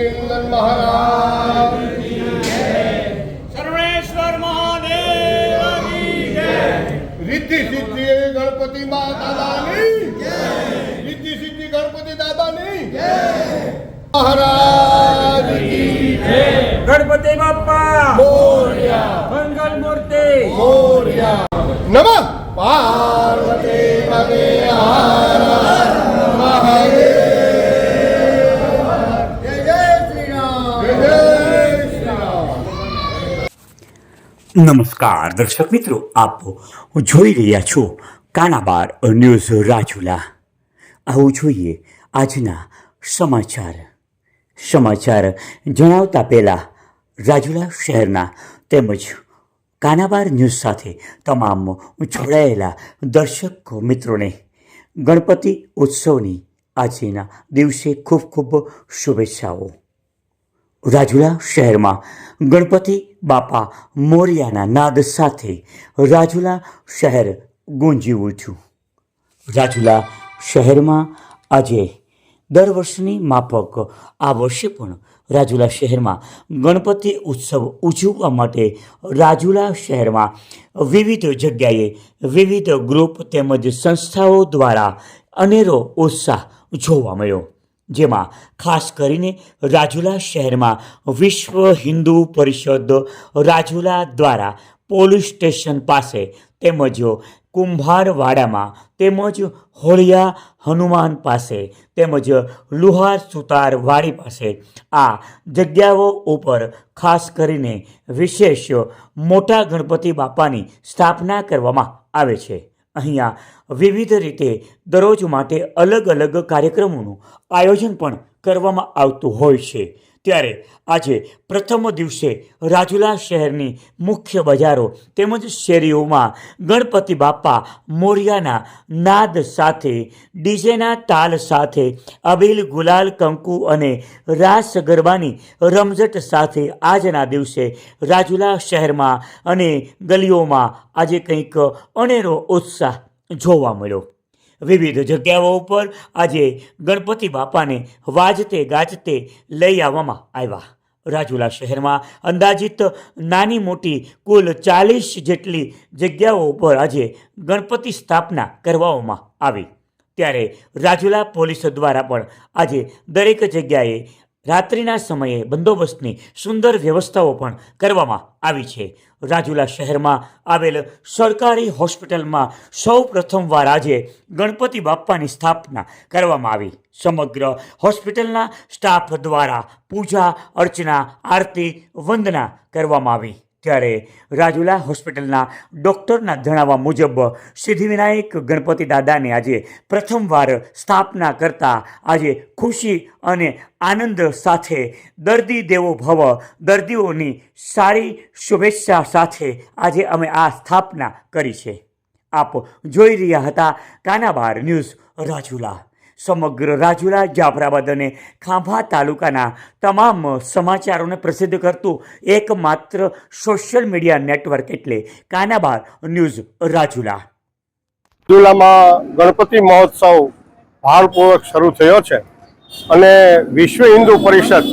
ગિરિનંદન મહારાજ સર્વેશ્વર મહાદેવની જય રિદ્ધિ સિદ્ધિ ગણપતિ મા દાદાની રિદ્ધિ સિદ્ધિ ગણપતિ દાદાની મહારાજ કી ગણપતિ બાપ્પા મોર્યા મંગલ મૂર્તિ મોર્યા નમસ્કાર, દર્શક મિત્રો, આપ જોઈ રહ્યા છો કાનાબાર ન્યૂઝ રાજુલા. આવું જોઈએ આજના સમાચાર. સમાચાર જણાવતા પહેલાં, રાજુલા શહેરના તેમજ કાનાબાર ન્યૂઝ સાથે તમામ જોડાયેલા દર્શક મિત્રોને ગણપતિ ઉત્સવની આજના દિવસે ખૂબ ખૂબ શુભેચ્છાઓ. રાજુલા શહેરમાં ગણપતિ બાપા મોરિયાના નાદ સાથે રાજુલા શહેર ગુંજી ઉઠ્યું રાજુલા શહેરમાં આજે દર વર્ષની માફક આ વર્ષે પણ રાજુલા શહેરમાં ગણપતિ ઉત્સવ ઉજવવા માટે રાજુલા શહેરમાં વિવિધ જગ્યાએ વિવિધ ગ્રુપ તેમજ સંસ્થાઓ દ્વારા અનેરો ઉત્સાહ જોવા મળ્યો. જેમાં ખાસ કરીને રાજુલા શહેરમાં વિશ્વ હિન્દુ પરિષદ રાજુલા દ્વારા પોલીસ સ્ટેશન પાસે તેમજ કુંભારવાડામાં તેમજ હોળિયા હનુમાન પાસે તેમજ લુહાર સુતાર વાડી પાસે આ જગ્યાઓ ઉપર ખાસ કરીને વિશેષ મોટા ગણપતિ બાપાની સ્થાપના કરવામાં આવે છે. અહીંયા વિવિધ રીતે દરરોજ માટે અલગ અલગ કાર્યક્રમોનું આયોજન પણ કરવામાં આવતું હોય છે. ત્યારે આજે પ્રથમ દિવસે રાજુલા શહેરની મુખ્ય બજારો તેમજ શેરીઓમાં ગણપતિ બાપા મોરિયાના નાદ સાથે, ડીજેના તાલ સાથે, અબીલ ગુલાલ કંકુ અને રાસ ગરબાની રમઝટ સાથે આજના દિવસે રાજુલા શહેરમાં અને ગલીઓમાં આજે કંઈક અનેરો ઉત્સાહ જોવા મળ્યો. વિવિધ જગ્યાઓ ઉપર આજે ગણપતિ બાપાને વાજતે, ગાજતે લઈ આવવામાં આવ્યા. રાજુલા શહેરમાં અંદાજિત નાની મોટી કુલ ચાલીસ જેટલી જગ્યાઓ ઉપર આજે ગણપતિ સ્થાપના કરવામાં આવી. ત્યારે રાજુલા પોલીસ દ્વારા પણ આજે દરેક જગ્યાએ રાત્રિના સમયે બંદોબસ્તની સુંદર વ્યવસ્થાઓ પણ કરવામાં આવી છે. રાજુલા શહેરમાં આવેલ સરકારી હોસ્પિટલમાં સૌ પ્રથમવાર આજે ગણપતિ બાપ્પાની સ્થાપના કરવામાં આવી. સમગ્ર હોસ્પિટલના સ્ટાફ દ્વારા પૂજા, અર્ચના, આરતી, વંદના કરવામાં આવી. ત્યારે રાજુલા હોસ્પિટલના ડૉક્ટરના જણાવવા મુજબ, સિદ્ધિવિનાયક ગણપતિ દાદાને આજે પ્રથમવાર સ્થાપના કરતા આજે ખુશી અને આનંદ સાથે દર્દી દેવો ભવ, દર્દીઓની સારી શુભેચ્છા સાથે આજે અમે આ સ્થાપના કરી છે. આપ જોઈ રહ્યા હતા કાનાબાર ન્યૂઝ રાજુલા. સમગ્ર રાજુલા, જાફરાબાદ અને ખાંભા તાલુકાના તમામ સમાચારોને પ્રસિદ્ધ કરતું એકમાત્ર સોશિયલ મીડિયા નેટવર્ક એટલે કાનાબાર ન્યૂઝ રાજુલા. રાજુલામાં ગણપતિ મહોત્સવ ભારપૂર્વક શરૂ થયો છે અને વિશ્વ હિન્દુ પરિષદ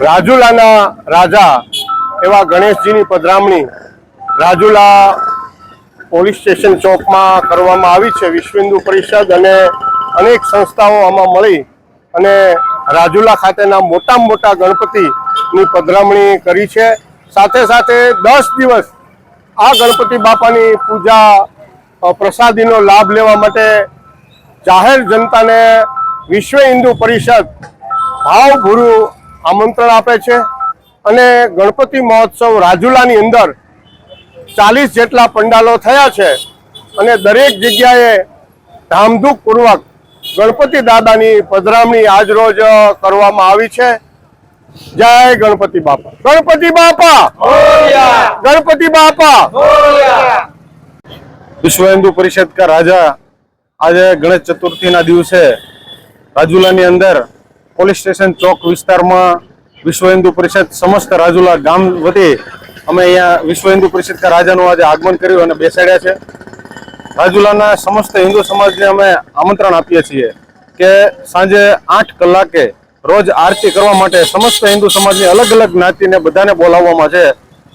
રાજુલાના રાજા એવા ગણેશજીની પધરામણી રાજુલા પોલીસ સ્ટેશન ચોકમાં કરવામાં આવી છે. વિશ્વ હિન્દુ પરિષદ અને અનેક સંસ્થાઓ આમાં મળી અને રાજુલા ખાતેના મોટામાં મોટા ગણપતિની પધરામણી કરી છે. સાથે સાથે દસ દિવસ આ ગણપતિ બાપાની પૂજા પ્રસાદીનો લાભ લેવા માટે જાહેર જનતાને વિશ્વ હિન્દુ પરિષદ ભાવભૂરું આમંત્રણ આપે છે અને ગણપતિ મહોત્સવ રાજુલાની અંદર ચાલીસ જેટલા પંડાલો થયા છે અને દરેક જગ્યાએ ધામધૂમપૂર્વક ગણપતિ દાદાની પધરામણી આજરોજ કરવામાં આવી છે. જય ગણપતિ બાપા. ગણપતિ બાપા! ગણપતિ બાપા! વિશ્વ હિન્દુ પરિષદ કા રાજા આજે ગણેશ ચતુર્થીના દિવસે રાજુલાની અંદર પોલીસ સ્ટેશન ચોક વિસ્તારમાં વિશ્વ હિન્દુ પરિષદ સમસ્ત રાજુલા ગામ વતી અમે અહીંયા વિશ્વ હિન્દુ પરિષદ કા રાજાનું આજે આગમન કર્યું અને બેસાડ્યા છે. રાજુલાના સમસ્ત હિન્દુ સમાજને અમે આમંત્રણ આપીએ છીએ કે સાંજે આઠ કલાકે રોજ આરતી કરવા માટે સમસ્ત હિન્દુ સમાજની અલગ અલગ જ્ઞાતિને બધાને બોલાવવામાં છે.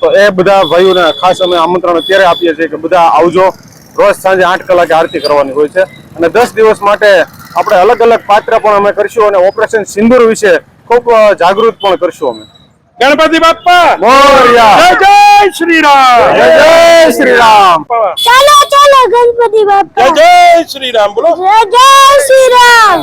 તો એ બધા ભાઈઓને ખાસ અમે આમંત્રણ અત્યારે આપીએ છીએ કે બધા આવજો. રોજ સાંજે આઠ કલાકે આરતી કરવાની હોય છે. અને દસ દિવસ માટે આપણે અલગ અલગ પાત્ર પણ અમે કરશું અને ઓપરેશન સિંદુર વિશે ખૂબ જાગૃત પણ કરશું અમે. ગણપતિ બાપા મોરયા! જય જય શ્રી રામ! જય જય શ્રી રામ! ચાલો ગણપતિ બાપા. જય જય શ્રી રામ બોલો. જય જય શ્રી રામ.